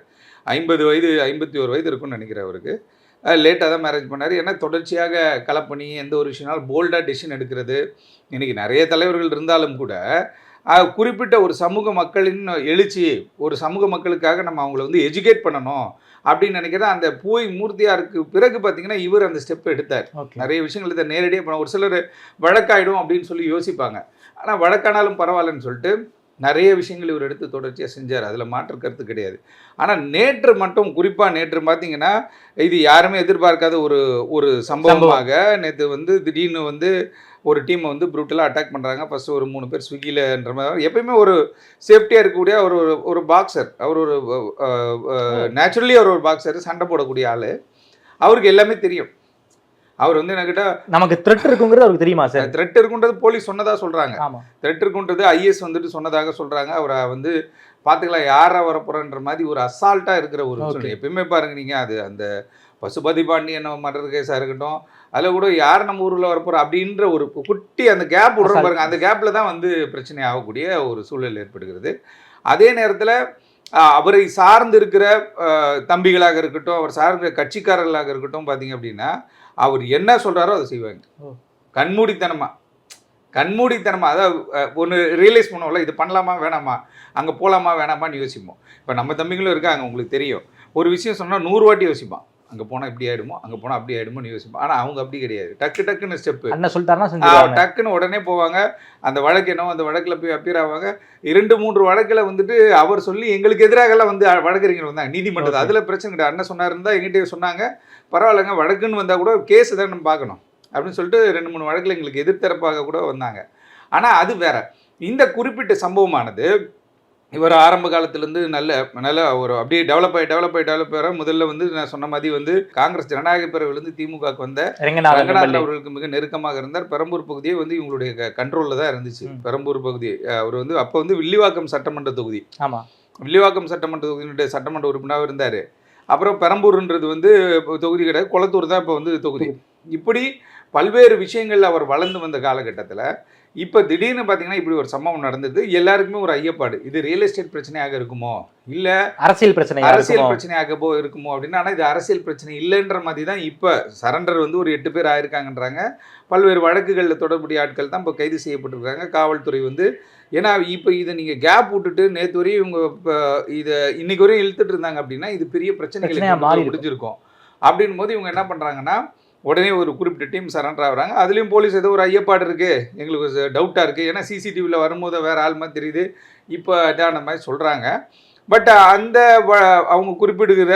ஐம்பது வயது ஐம்பத்தி ஒரு வயது இருக்கும்னு நினைக்கிறேன் அவருக்கு. லேட்டாக தான் மேரேஜ் பண்ணார். ஏன்னா தொடர்ச்சியாக கலப்பணி எந்த ஒரு விஷயம்னாலும் போல்டாக டெசிஷன் எடுக்கிறது. இன்றைக்கி நிறைய தலைவர்கள் இருந்தாலும் கூட குறிப்பிட்ட ஒரு சமூக மக்களின் எழுச்சி ஒரு சமூக மக்களுக்காக நம்ம அவங்கள வந்து எஜுகேட் பண்ணணும் அப்படின்னு நினைக்கிறேன் அந்த பூய் மூர்த்தியாருக்கு பிறகு பார்த்தீங்கன்னா இவர் அந்த ஸ்டெப் எடுத்தார். நிறைய விஷயங்கள் இதை நேரடியாக பண்ண ஒரு சிலர் வழக்காயிடும் அப்படின்னு சொல்லி யோசிப்பாங்க. ஆனால் வழக்கானாலும் பரவாயில்லன்னு சொல்லிட்டு நிறைய விஷயங்கள் இவர் எடுத்து தொடர்ச்சியாக செஞ்சார். அதில் மாற்று கருத்து கிடையாது. ஆனால் நேற்று மட்டும் குறிப்பாக நேற்று பார்த்தீங்கன்னா இது யாருமே எதிர்பார்க்காத ஒரு ஒரு சம்பவமாக நேற்று வந்து திடீர்னு வந்து ஒரு டீமை வந்து ப்ரூட்டலாக அட்டாக் பண்ணுறாங்க ஃபஸ்ட்டு ஒரு மூணு பேர் ஸ்விக்கிலன்ற மாதிரி. எப்பயுமே ஒரு சேஃப்டியாக இருக்கக்கூடிய ஒரு ஒரு- ஒரு பாக்ஸர் அவர் ஒரு நேச்சுரலி அவர் ஒரு பாக்ஸர் சண்டை போடக்கூடிய ஆள். அவருக்கு எல்லாமே தெரியும். அவர் வந்து என்கிட்ட நமக்கு த்ரெட் இருக்குங்கிறது அவருக்கு தெரியுமா சார் த்ரெட் இருக்குன்றது போலீஸ் சொன்னதா சொல்றாங்க. த்ரெட் இருக்குன்றது ஐஎஸ் வந்துட்டு சொன்னதாக சொல்றாங்க. அவரை வந்து பார்த்துக்கலாம் யாரா வரப்போறன்ற மாதிரி ஒரு அசால்ட்டா இருக்கிற ஒரு எப்பயுமே பாருங்க நீங்க அது அந்த பசுபதி பாண்டியன் மர்டர் கேஸாக இருக்கட்டும். அதில் கூட யார் நம்ம ஊரில் வரப்போறோம் அப்படின்ற ஒரு குட்டி அந்த கேப் Assault. பாருங்க. அந்த கேப்பில் தான் வந்து பிரச்சனை ஆகக்கூடிய ஒரு சூழல் ஏற்படுகிறது. அதே நேரத்தில் அவரை சார்ந்து இருக்கிற தம்பிகளாக இருக்கட்டும் அவர் சார்ந்த கட்சிக்காரர்களாக இருக்கட்டும் பார்த்தீங்க அப்படின்னா அவர் என்ன சொல்கிறாரோ அதை செய்வாங்க. ஓ. கண்மூடித்தனமா. கண்மூடித்தனமா. அதாவது ஒன்று ரியலைஸ் பண்ணுவோம்ல இது பண்ணலாமா வேணாமா? அங்கே போகலாமா வேணாமான்னு யோசிப்போம். இப்போ நம்ம தம்பிகளும் இருக்காங்க உங்களுக்கு தெரியும். ஒரு விஷயம் சொன்னால் நூறு வாட்டி யோசிப்பான். அங்கே போனால் இப்படி ஆகிடுமோ அங்கே போனால் அப்படி ஆகிடுமோன்னு யோசிப்பான். ஆனால் அவங்க அப்படி கிடையாது. டக்கு டக்குன்னு ஸ்டெப்பு அண்ணன் சொல்லிட்டாருன்னா டக்குன்னு உடனே போவாங்க. அந்த வழக்கு என்னவோ அந்த வழக்கில் போய் அப்பீர் ஆவாங்க. இரண்டு மூன்று வழக்கில் வந்துட்டு அவர் சொல்லி எங்களுக்கு எதிராகலாம் வந்து வழக்கறிஞர் வந்தாங்க. நீதிமன்றத்தில். அதில் பிரச்சனை கிடையாது. அண்ணன் சொன்னார் இருந்தால் எங்கிட்ட சொன்னாங்க. பரவாயில்லைங்க வழக்குன்னு வந்தால் கூட கேஸ் தான் நம்ம பார்க்கணும். அப்படின்னு சொல்லிட்டு ரெண்டு மூணு வழக்கில் எங்களுக்கு எதிர்த்தரப்பாக கூட வந்தாங்க. ஆனால் அது வேற. இந்த குறிப்பிட்ட சம்பவமானது இவர் ஆரம்ப காலத்துலேருந்து நல்ல நல்ல ஒரு அப்படியே டெவலப் ஆகி டெவலப் ஆகி டெவலப் ஆகிற முதல்ல வந்து நான் சொன்ன மாதிரி வந்து காங்கிரஸ் ஜனநாயக பிரிவிலிருந்து திமுகவுக்கு வந்த ரங்கநாதன். அவர்களுக்கு மிக நெருக்கமாக இருந்தார். பெரம்பூர் பகுதியே வந்து இவங்களுடைய கண்ட்ரோலில் தான் இருந்துச்சு. பெரம்பூர் பகுதி அவர் வந்து அப்போ வந்து வில்லிவாக்கம் சட்டமன்ற தொகுதி. ஆமா. வில்லிவாக்கம் சட்டமன்ற தொகுதியினுடைய சட்டமன்ற உறுப்பினராக இருந்தார். அப்புறம் பெரம்பூர்ன்றது வந்து தொகுதி கிடையாது. குளத்தூர் தான் இப்போ வந்து தொகுதி. இப்படி பல்வேறு விஷயங்கள் அவர் வளர்ந்து வந்த காலகட்டத்தில் இப்போ திடீர்னு பார்த்தீங்கன்னா இப்படி ஒரு சம்பவம் நடந்தது. எல்லாருக்குமே ஒரு ஐயப்பாடு. இது ரியல் எஸ்டேட் பிரச்சனையாக இருக்குமோ? இல்லை அரசியல் பிரச்சனை அரசியல் பிரச்சனையாக போ இருக்குமோ? அப்படின்னா. ஆனால் இது அரசியல் பிரச்சனை இல்லைன்ற மாதிரி தான் இப்போ சரண்டர் வந்து ஒரு எட்டு பேர் ஆயிருக்காங்கன்றாங்க. பல்வேறு வழக்குகளில் தொடர்புடைய ஆட்கள் தான் இப்போ கைது செய்யப்பட்டிருக்காங்க. காவல்துறை வந்து ஏன்னா இப்போ இதை நீங்கள் கேப் விட்டுட்டு நேற்று வரையும் இவங்க இப்போ இதை இன்னைக்கு வரையும் இழுத்துட்டு இருந்தாங்க அப்படின்னா இது பெரிய பிரச்சனைகளை. முடிஞ்சிருக்கும். அப்படின் போது இவங்க என்ன பண்ணுறாங்கன்னா உடனே ஒரு குறிப்பிட்ட டீம் சரண்டர் ஆகுறாங்க. அதுலேயும் போலீஸ் ஏதோ ஒரு ஐயப்பாடு இருக்குது எங்களுக்கு டவுட்டாக இருக்குது ஏன்னா சிசிடிவியில் வரும்போது வேறு ஆள் மாதிரி தெரியுது. இப்போ இதான மாதிரி சொல்கிறாங்க பட் அந்த வ- அவங்க குறிப்பிடுகிற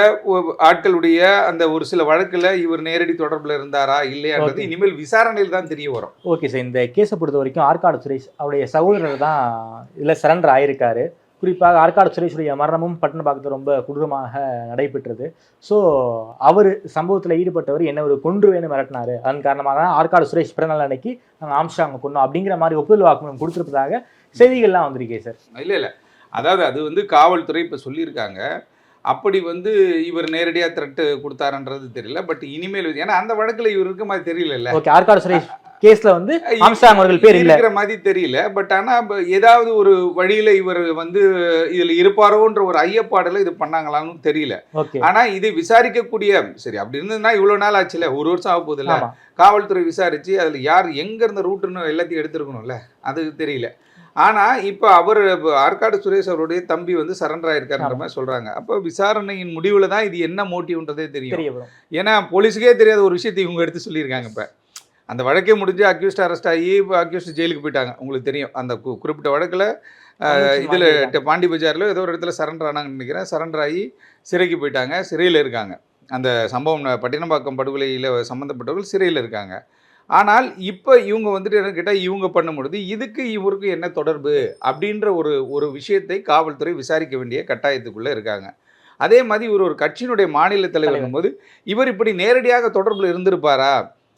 ஆட்களுடைய அந்த ஒரு சில வழக்கில் இவர் நேரடி தொடர்பில் இருந்தாரா இல்லையான்றது. இனிமேல் விசாரணையில் தான் தெரிய வரும். ஓகே சார் இந்த கேஸை பொறுத்த வரைக்கும் ஆற்காடு சுரேஷ் அவருடைய சகோதரர் தான் இதில் சரண்டர் ஆயிருக்காரு. குறிப்பாக ஆற்காடு சுரேஷுடைய மரணமும் பட்டணப்பாக்கத்தில் ரொம்ப கொடூரமாக நடைபெற்றது. ஸோ அவர் சம்பவத்தில் ஈடுபட்டவர் என்ன ஒரு கொன்று வேணும் மிரட்டினாரு. அதன் காரணமாக தான் ஆற்காடு சுரேஷ் பிறநாள் அன்னைக்கு நாங்கள் ஆம்ஸ்டாங்க கொண்டோம் அப்படிங்கிற மாதிரி ஒப்புதல் வாக்குமூலம் கொடுத்துருப்பதாக செய்திகள்லாம் வந்திருக்கே சார் இல்லை இல்லை. அதாவது அது வந்து காவல்துறை இப்போ சொல்லியிருக்காங்க. அப்படி வந்து இவர் நேரடியாக த்ரெட்டு கொடுத்தாருன்றது தெரியல. பட் இனிமேல் ஏன்னா அந்த வழக்கில் இவர் இருக்க மாதிரி தெரியல ஓகே ஆற்காடு சுரேஷ் கேஸ்ல வந்து ஆம்ஸ்டாங் அவர்கள் பேர் இருக்கிற மாதிரி தெரியல. பட் ஆனா இப்ப ஏதாவது ஒரு வழியில இவர் வந்து இதுல இருப்பாரோன்ற ஒரு ஐயப்பாடுல இது பண்ணாங்களான்னு தெரியல. ஓகே ஆனா இது விசாரிக்கக்கூடிய சரி அப்படி இருந்ததுன்னா இவ்வளவு நாள் ஆச்சுல ஒரு வருஷம் ஆக போகுதுல்ல? ஆமா. காவல்துறை விசாரிச்சு அதுல யார் எங்க இருந்த ரூட்டுன்னு எல்லாத்தையும் எடுத்திருக்கணும்ல? அது தெரியல. ஆனா இப்போ அவர் இப்ப ஆற்காடு சுரேஷ் அவருடைய தம்பி வந்து சரண்டர் ஆயிருக்காருன்ற. மாதிரி சொல்றாங்க. அப்போ விசாரணையின் முடிவுல தான் இது என்ன மோட்டிவ்ன்றதே தெரியும். ஏன்னா போலீஸுக்கே தெரியாத ஒரு விஷயத்தை இவங்க எடுத்து சொல்லியிருக்காங்க இப்போ. அந்த வழக்கே முடிஞ்சு அக்யூஸ்ட் அரெஸ்ட் ஆகி இப்போ அக்யூஸ்ட் ஜெயிலுக்கு போயிட்டாங்க. உங்களுக்கு தெரியும். அந்த குறிப்பிட்ட வழக்கில் இதில் பாண்டி பஜாரில் ஏதோ ஒரு இடத்துல சரண்டர் ஆனாங்கன்னு நினைக்கிறேன். சரண்டர் ஆகி சிறைக்கு போயிட்டாங்க. சிறையில் இருக்காங்க. அந்த சம்பவம் பட்டினப்பாக்கம் படுகொலையில் சம்மந்தப்பட்டவர்கள் சிறையில் இருக்காங்க. ஆனால் இப்போ இவங்க வந்துட்டு என்ன கேட்டால் இவங்க பண்ணும்பொழுது இதுக்கு இவருக்கு என்ன தொடர்பு அப்படின்ற ஒரு ஒரு விஷயத்தை காவல்துறை விசாரிக்க வேண்டிய கட்டாயத்துக்குள்ளே இருக்காங்க. அதே மாதிரி இவர் ஒரு கட்சியினுடைய மாநில தலைவர் போது இவர் இப்படி நேரடியாக தொடர்பில் இருந்திருப்பாரா?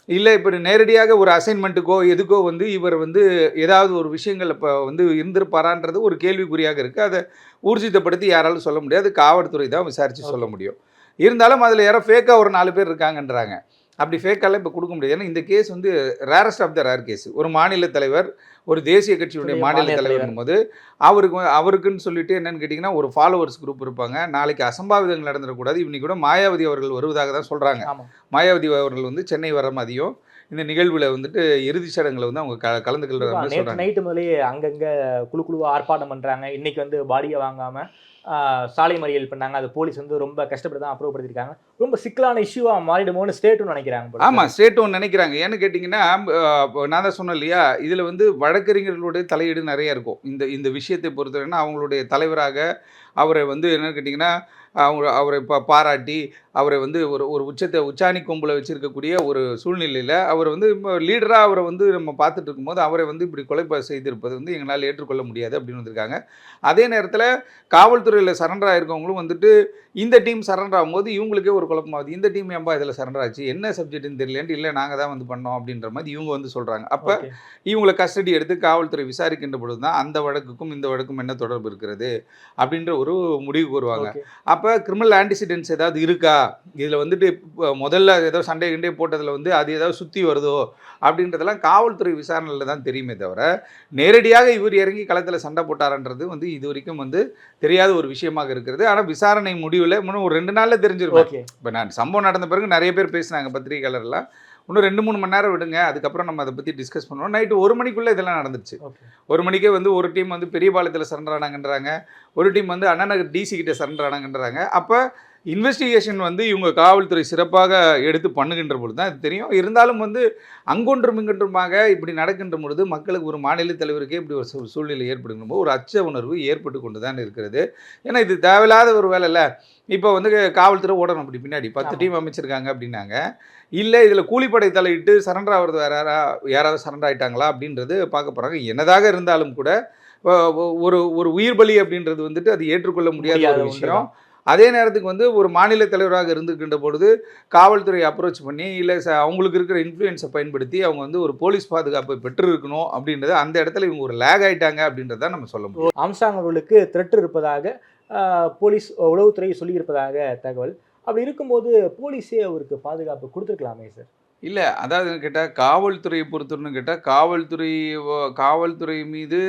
இல்லை இப்படி நேரடியாக ஒரு அசைன்மெண்ட்டுக்கோ எதுக்கோ வந்து இவர் வந்து ஏதாவது ஒரு விஷயங்கள் இப்போ வந்து இருந்திருப்பாரான்றது ஒரு கேள்விக்குறியாக இருக்குது அதை ஊர்ஜிதப்படுத்தி யாராலும் சொல்ல முடியாது. காவல்துறை தான் விசாரித்து சொல்ல முடியும். இருந்தாலும் அதில் யாரோ ஃபேக்காக ஒரு நாலு பேர் இருக்காங்கன்றாங்க. அப்படி ஃபேக்கெல்லாம் இப்போ கொடுக்க முடியாது. ஏன்னா இந்த கேஸ் வந்து rarest of the rare case ஒரு மாநில தலைவர் ஒரு தேசிய கட்சியுடைய மாநில மாநில தலைவர் போது அவருக்கு அவருக்குன்னு சொல்லிட்டு என்னன்னு கேட்டிங்கன்னா ஒரு ஃபாலோவர்ஸ் குரூப் இருப்பாங்க. நாளைக்கு அசம்பாவிதங்கள் நடந்துடக்கூடாது. இன்னைக்கு கூட மாயாவதி அவர்கள் வருவதாக தான் சொல்கிறாங்க மாயாவதி அவர்கள் வந்து சென்னை வர மதியம் இந்த நிகழ்வில் வந்துட்டு இறுதிச் சடங்குல வந்து அவங்க க கலந்துக்கிற மாதிரி நேற்று சொல்கிறாங்க நைட்டு முதலே அங்கங்க குழு குழுவா ஆர்ப்பாட்டம் பண்றாங்க. இன்னைக்கு வந்து பாடியை வாங்காம ஆஹ், சாலை மறியல் பண்ணாங்க. அது போலீஸ் வந்து ரொம்ப கஷ்டப்பட்டு தான் அப்ரூவ் படுத்திருக்காங்க. ரொம்ப சிக்கலான இஷ்யூவா மாறிடுமோன்னு ஸ்டேட்னு நினைக்கிறாங்க. ஆமாம் ஸ்டேட் ஒன்று நினைக்கிறாங்க. ஏன்னு கேட்டிங்கன்னா இப்போ நான் தான் சொன்னேன் இல்லையா இதில் வந்து வழக்கறிஞர்களுடைய தலையீடு நிறைய இருக்கும். இந்த இந்த விஷயத்தை பொறுத்தவரைன்னா அவங்களுடைய தலைவராக அவரை வந்து என்னன்னு கேட்டிங்கன்னா அவங்க அவரை பா பாராட்டி அவரை வந்து ஒரு ஒரு உச்சத்தை உச்சாணி கொம்பில் வச்சிருக்கக்கூடிய ஒரு சூழ்நிலையில் அவர் வந்து லீடராக அவரை வந்து நம்ம பார்த்துட்டு இருக்கும்போது அவரை வந்து இப்படி கொலை செய்திருப்பது வந்து எங்களால் ஏற்றுக்கொள்ள முடியாது அப்படின்னு வந்திருக்காங்க. அதே நேரத்தில் காவல்துறையில் சரண்டர் ஆயிருக்கவங்களும் வந்துட்டு இந்த டீம் சரண்டர் ஆகும்போது இவங்களுக்கே ஒரு குழப்பமாகுது. இந்த டீம் ஏன்பா இதில் சரண்டர் ஆச்சு? என்ன சப்ஜெக்ட்னு தெரியலன்ட்டு இல்லை நாங்கள் தான் வந்து பண்ணோம் அப்படின்ற மாதிரி இவங்க வந்து சொல்கிறாங்க அப்போ. இவங்களை கஸ்டடி எடுத்து காவல்துறை விசாரிக்கின்ற பொழுது தான் அந்த வழக்குக்கும் இந்த வழக்கும் என்ன தொடர்பு இருக்கிறது? அப்படின்ற ஒரு முடிவுக்கு வருவாங்க Okay. அப்போ கிரிமினல் ஆன்டிசிடென்ட்ஸ் ஏதாவது இருக்கா? இதில் வந்துட்டு முதல்ல ஏதோ சண்டை கிண்டே போட்டதில் வந்து அது ஏதாவது சுற்றி வருதோ அப்படின்றதெல்லாம் காவல்துறை விசாரணையில் தான் தெரியுமே தவிர நேரடியாக இவர் இறங்கி களத்தில் சண்டை போட்டாரன்றது வந்து இது வரைக்கும் வந்து தெரியாத ஒரு விஷயமாக இருக்கிறது. ஆனால் விசாரணை முடிவில் இன்னும் ஒரு ரெண்டு நாளில் தெரிஞ்சிருக்கும். இப்போ நான் சம்பவம் நடந்த பிறகு நிறைய பேர் பேசினாங்க பத்திரிகையாளர்லாம் இன்னும் ரெண்டு மூணு மணி நேரம் விடுங்க அதுக்கப்புறம் நம்ம அதை பற்றி டிஸ்கஸ் பண்ணுவோம். நைட்டு ஒரு மணிக்குள்ளே இதெல்லாம் நடந்துச்சு. ஒரு மணிக்கே வந்து ஒரு டீம் வந்து பெரியபாளையத்தில் சரண்டர் ஆனாங்கன்றாங்க. ஒரு டீம் வந்து அண்ணா நகர் டிசி கிட்ட சரண்டர் ஆனாங்கன்றாங்க. அப்போ இன்வெஸ்டிகேஷன் வந்து இவங்க காவல்துறை சிறப்பாக எடுத்து பண்ணுகின்ற பொழுது தான் இது தெரியும். இருந்தாலும் வந்து அங்கொன்றும் இங்கொன்றுமாக இப்படி நடக்கின்ற பொழுது மக்களுக்கு ஒரு மாநில தலைவருக்கே இப்படி ஒரு சூழ்நிலை ஏற்படுகின்ற போது ஒரு அச்ச உணர்வு ஏற்பட்டு கொண்டு தான் இருக்கிறது. ஏன்னா இது தேவையில்லாத ஒரு வேலை இல்லை இப்போ வந்து காவல்துறை ஓடணும் அப்படி பின்னாடி. பத்து. டீம் அமைச்சிருக்காங்க அப்படின்னாங்க. இல்லை இதில் கூலிப்படை தலையிட்டு சரண்டர் ஆகிறது வேற யாரா யாராவது சரண்டர் ஆயிட்டாங்களா அப்படின்றது பார்க்க போகிறாங்க என்னதாக இருந்தாலும் கூட ஒரு ஒரு உயிர் பலி அப்படின்றது வந்துட்டு அது ஏற்றுக்கொள்ள முடியாத ஒரு விஷயம். அதே நேரத்துக்கு வந்து ஒரு மாநில தலைவராக இருந்துக்கின்ற பொழுது காவல்துறை அப்ரோச் பண்ணி இல்லை ச அவங்களுக்கு இருக்கிற இன்ஃப்ளூயன்ஸை பயன்படுத்தி அவங்க வந்து ஒரு போலீஸ் பாதுகாப்பை பெற்றிருக்கணும் அப்படின்றது அந்த இடத்துல இவங்க ஒரு லேக் ஆயிட்டாங்க அப்படின்றத நம்ம சொல்ல முடியும். ஆம்ஸ்டாங் அவர்களுக்கு த்ரெட் இருப்பதாக போலீஸ் உளவுத்துறை சொல்லியிருப்பதாக தகவல். அப்படி இருக்கும்போது போலீஸே அவருக்கு பாதுகாப்பு கொடுத்துருக்கலாமே சார்? இல்லை அதாவது கேட்டால் காவல்துறையை பொறுத்தவரைன்னு கேட்டால் காவல்துறை காவல்துறை மீது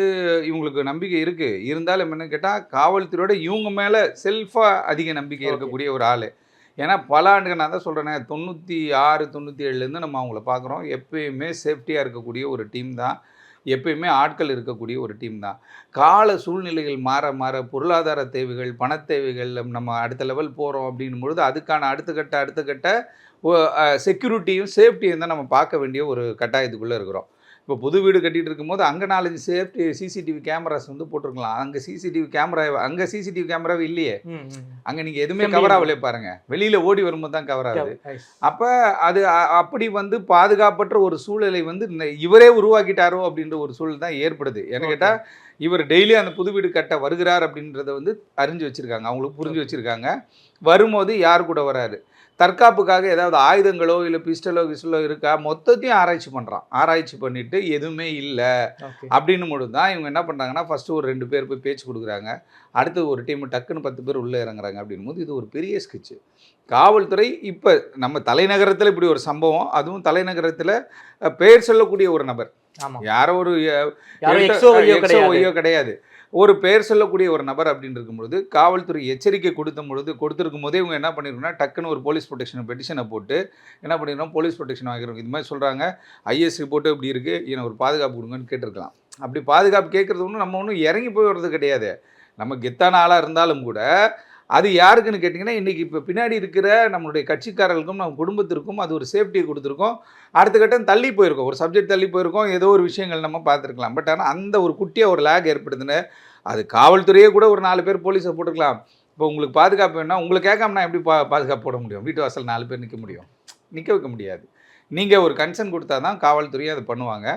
இவங்களுக்கு நம்பிக்கை இருக்குது இருந்தாலும் என்ன கேட்டால் காவல்துறையோட இவங்க மேலே செல்ஃபாக அதிக நம்பிக்கை. இருக்கக்கூடிய ஒரு ஆள். ஏன்னா பல ஆண்டுகள் நான் தான் சொல்கிறேனே தொண்ணூற்றி ஆறு தொண்ணூற்றி ஏழுலேருந்து நம்ம அவங்கள பார்க்குறோம் எப்பயுமே சேஃப்டியாக இருக்கக்கூடிய ஒரு டீம் தான். எப்பயுமே ஆட்கள் இருக்கக்கூடிய ஒரு டீம் தான். கால சூழ்நிலைகள் மாற மாற பொருளாதார தேவைகள் பணத் தேவைகள் நம்ம அடுத்த லெவல் போகிறோம் அப்படின்னும் பொழுது அதுக்கான அடுத்த கட்ட அடுத்த கட்ட செக்யூரிட்டியும் சேஃப்டியும் தான் நம்ம பார்க்க வேண்டிய ஒரு கட்டாயத்துக்குள்ளே இருக்கிறோம். இப்போ புது வீடு கட்டிட்டு இருக்கும்போது அங்கே நாலஞ்சு சேஃப்டி சிசிடிவி கேமராஸ் வந்து போட்டிருக்கலாம். அங்கே சிசிடிவி கேமரா அங்கே சிசிடிவி கேமராவே இல்லையே. அங்கே நீங்கள் எதுவுமே கவர் ஆகலையே பாருங்க. வெளியில் ஓடி வரும்போது தான் கவர் ஆகுது. அப்போ அது அப்படி வந்து பாதுகாப்பற்ற ஒரு சூழலை வந்து இவரே உருவாக்கிட்டாரோ அப்படின்ற ஒரு சூழல் தான் ஏற்படுது. Okay. கேட்டால் இவர் டெய்லி அந்த புது வீடு கட்ட வருகிறார் அப்படின்றத வந்து அறிஞ்சு வச்சிருக்காங்க. அவங்களுக்கு புரிஞ்சு வச்சிருக்காங்க. வரும்போது யார் கூட வராரு? தற்காப்புக்காக ஏதாவது ஆயுதங்களோ இல்லை பிஸ்டலோ கிஸ்டலோ இருக்கா? மொத்தத்தையும் ஆராய்ச்சி பண்ணுறான் ஆராய்ச்சி பண்ணிட்டு எதுவுமே இல்லை. அப்படின்னு மட்டும் தான் இவங்க என்ன பண்ணுறாங்கன்னா ஃபஸ்ட்டு ஒரு ரெண்டு பேர் போய் பேச்சு கொடுக்குறாங்க. அடுத்து ஒரு டீம் டக்குன்னு பத்து பேர் உள்ளே இறங்குறாங்க அப்படின்னும் போது இது ஒரு பெரிய ஸ்கெட்சு காவல்துறை இப்போ நம்ம தலைநகரத்தில் இப்படி ஒரு சம்பவம் அதுவும் தலைநகரத்தில் பெயர் சொல்லக்கூடிய ஒரு நபர். ஆமா. யாரோ ஒரு ஒய்யோ கிடையாது. ஒரு பெயர் சொல்லக்கூடிய ஒரு நபர் அப்படின்னு இருக்கும்பொழுது காவல்துறை எச்சரிக்கை கொடுத்த பொழுது கொடுத்துருக்கும் போதே இவங்க என்ன பண்ணிருக்கோம்னா டக்குன்னு ஒரு போலீஸ் ப்ரொடெக்ஷன் பெட்டிஷனை போட்டு என்ன பண்ணிருக்கோம் போலீஸ் ப்ரொடெக்ஷன் வாங்கிருக்கோம். இது மாதிரி சொல்கிறாங்க ஐஎஸ் ரிப்போர்ட்டு இப்படி இருக்குது எனக்கு ஒரு பாதுகாப்பு கொடுங்கன்னு கேட்டிருக்கலாம். அப்படி பாதுகாப்பு கேட்குறது ஒன்றும் நம்ம ஒன்றும் இறங்கி போய் வர்றது கிடையாது. நம்ம கெத்தான ஆளாக இருந்தாலும் கூட அது யாருக்குன்னு கேட்டிங்கன்னா இன்றைக்கி இப்போ பின்னாடி இருக்கிற நம்மளுடைய கட்சிக்காரர்களுக்கும் நம்ம குடும்பத்திற்கும் அது ஒரு சேஃப்டியை கொடுத்துருக்கோம். அடுத்த கட்டம் தள்ளி போயிருக்கோம். ஒரு சப்ஜெக்ட் தள்ளி போயிருக்கோம். ஏதோ ஒரு விஷயங்கள் நம்ம பார்த்துருக்கலாம். பட் ஆனால் அந்த ஒரு குட்டியாக ஒரு லேக் ஏற்படுதுன்னு அது காவல்துறையே கூட ஒரு நாலு பேர் போலீஸை போட்டுருக்கலாம். இப்போ உங்களுக்கு பாதுகாப்பு வேணால் உங்களை கேட்காம நான் எப்படி பா பாதுகாப்பு போட முடியும்? வீட்டு வாசல் நாலு பேர் நிற்க முடியும். நிற்க வைக்க முடியாது. நீங்கள் ஒரு கன்சர்ன் கொடுத்தா தான் காவல்துறையும் அதை பண்ணுவாங்க.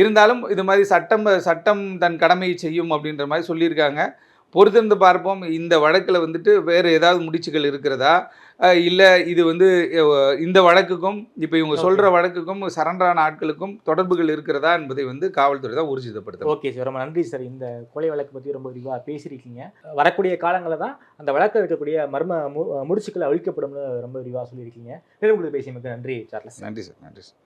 இருந்தாலும் இது மாதிரி சட்டம் சட்டம் தன் கடமையை செய்யும் அப்படின்ற மாதிரி சொல்லியிருக்காங்க. பொறுத்திருந்து பார்ப்போம். இந்த வழக்கில் வந்துட்டு வேறு ஏதாவது முடிச்சுகள் இருக்கிறதா? இல்லை இது வந்து இந்த வழக்குக்கும் இப்போ இவங்க. சொல்கிற வழக்குக்கும் சரண்டரான ஆட்களுக்கும் தொடர்புகள் இருக்கிறதா என்பதை வந்து காவல்துறை தான் ஊர்ஜிதப்படுத்தும் ஓகே சார் ரொம்ப நன்றி சார். இந்த கொலை வழக்கு பற்றி ரொம்ப விரிவாக பேசியிருக்கீங்க. வரக்கூடிய காலங்களில் தான் அந்த வழக்கில் இருக்கக்கூடிய மர்ம மு முடிச்சுக்கள் அழிக்கப்படும்னு ரொம்ப விரிவாக சொல்லியிருக்கீங்க. மேலும் உங்களுக்கு பேசியமைக்கு நன்றி சார்லஸ். நன்றி சார் நன்றி சார்.